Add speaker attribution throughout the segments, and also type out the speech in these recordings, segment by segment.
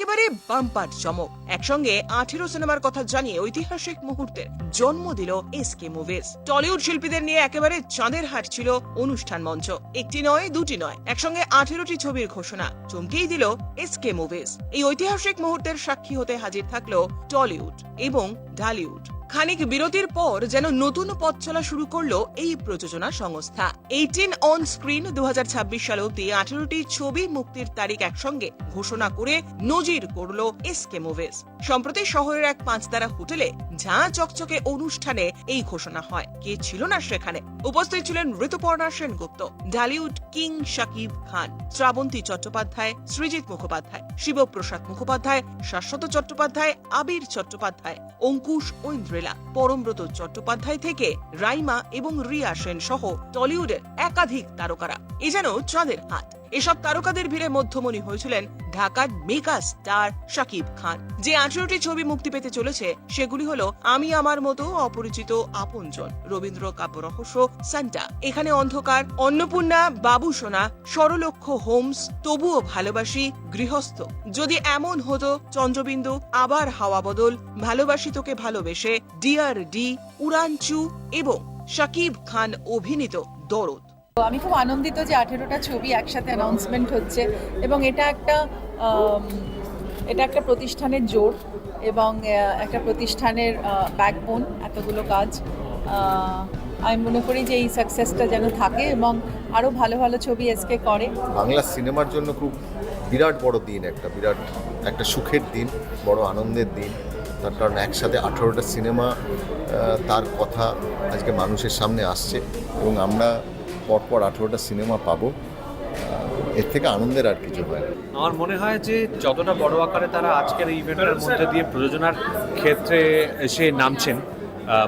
Speaker 1: একেবারে বাম্পার চমক। একসঙ্গে আঠেরো সিনেমার কথা জানিয়ে ঐতিহাসিক মুহূর্তের জন্ম দিল এস কে মুভিজ টলিউড শিল্পীদের নিয়ে একেবারে চাঁদের হাট ছিল অনুষ্ঠান মঞ্চ। একটি নয়, দুটি নয়, একসঙ্গে আঠেরোটি ছবির ঘোষণা। চমকেই দিল এস কে মুভিজ এই ঐতিহাসিক মুহূর্তের সাক্ষী হতে হাজির থাকল টলিউড এবং ঢালিউড। খানিক বিরতির পর যেন নতুন পথ চলা শুরু করল এই প্রযোজনা সংস্থা। এইটিন অন স্ক্রিন দু সাল অব্দি আঠেরোটি ছবি মুক্তির তারিখ একসঙ্গে ঘোষণা করে নজির করল এসকে মুভিজ সম্প্রতি শহরের এক পাঁচতারা হোটেলে ঝাঁ চকচকে অনুষ্ঠানে এই ঘোষণা হয়। কে ছিল না সেখানে? উপস্থিত ছিলেন ঋতুপর্ণা সেনগুপ্ত ঢালিউড কিং শাকিব খান শ্রাবন্তী চট্টোপাধ্যায়, সৃজিত মুখোপাধ্যায়, শিবপ্রসাদ মুখোপাধ্যায়, শাশ্বত চট্টোপাধ্যায়, আবির চট্টোপাধ্যায়, অঙ্কুশ ঐন্দ্রেলা পরমব্রত চট্টোপাধ্যায় থেকে রাইমা এবং রিয়া সেন সহ টলিউডের একাধিক তারকারা। এ যেন চাঁদের হাত। এসব তারকাদের ভিড়ে মধ্যমণি হয়েছিলেন ঢাকার মেগা স্টার শাকিব খান। যে আঠেরোটি ছবি মুক্তি পেতে চলেছে, সেগুলি হলো আমি আমার মতো অপরিচিত আপনজন, রবীন্দ্র কাব্য রহস্য, সান্টা। এখানে অন্ধকার, অন্নপূর্ণা, বাবু সোনা সরলক্ষ হোমস, তবুও ভালোবাসি গৃহস্থ। যদি এমন হতো, চন্দ্রবিন্দু, আবার হাওয়া বদল, ভালোবাসি তোকে ভালোবেসে, ডিয়ার ডি, উড়ানচু এবং শাকিব খান অভিনীত দরদ।
Speaker 2: আমি খুব আনন্দিত যে আঠেরোটা ছবি একসাথে অ্যানাউন্সমেন্ট হচ্ছে এবং এটা একটা এটা একটা প্রতিষ্ঠানের জোর এবং একটা প্রতিষ্ঠানের ব্যাকবোন এতগুলো কাজ। আমি মনে করি যে এই সাকসেসটা যেন থাকে এবং আরও ভালো ভালো ছবি এসকে করে।
Speaker 3: বাংলা সিনেমার জন্য খুব বিরাট বড় দিন একটা, বিরাট একটা সুখের দিন, বড় আনন্দের দিন। তার কারণ একসাথে আঠারোটা সিনেমা তার কথা আজকে মানুষের সামনে আসছে এবং আমরা পরপর আঠারোটা সিনেমা পাবো। এর থেকে আনন্দের আর কিছু হয়
Speaker 4: আমার মনে হয় যে যতটা বড় আকারে তারা আজকের এই ইভেন্টের মধ্যে দিয়ে প্রযোজনার ক্ষেত্রে এসে নামছেন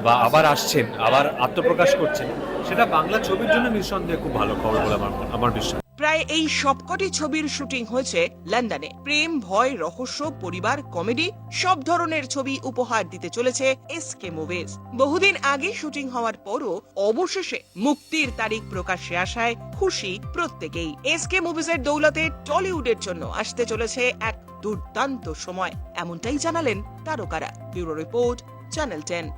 Speaker 4: বা আবার আসছেন, আবার আত্মপ্রকাশ করছেন, সেটা বাংলা ছবির জন্য নিঃসন্দেহে খুব ভালো খবর বলে আমার আমার বিশ্বাস।
Speaker 1: প্রায় এই সবকটি ছবির শুটিং হয়েছে লন্ডনে। প্রেম, ভয়, রহস্য, পরিবার, কমেডি, সব ধরনের ছবি উপহার দিতে চলেছে এসকে মুভিজ। বহুদিন আগে শুটিং হওয়ার পরও অবশেষে মুক্তির তারিখ প্রকাশ্যে আসায় খুশি প্রত্যেকেই। এসকে মুভিজের দৌলতে টলিউডের জন্য আসতে চলেছে এক দুর্দান্ত সময়। এমনটাই জানালেন তারকারা। Bureau report, channel ten.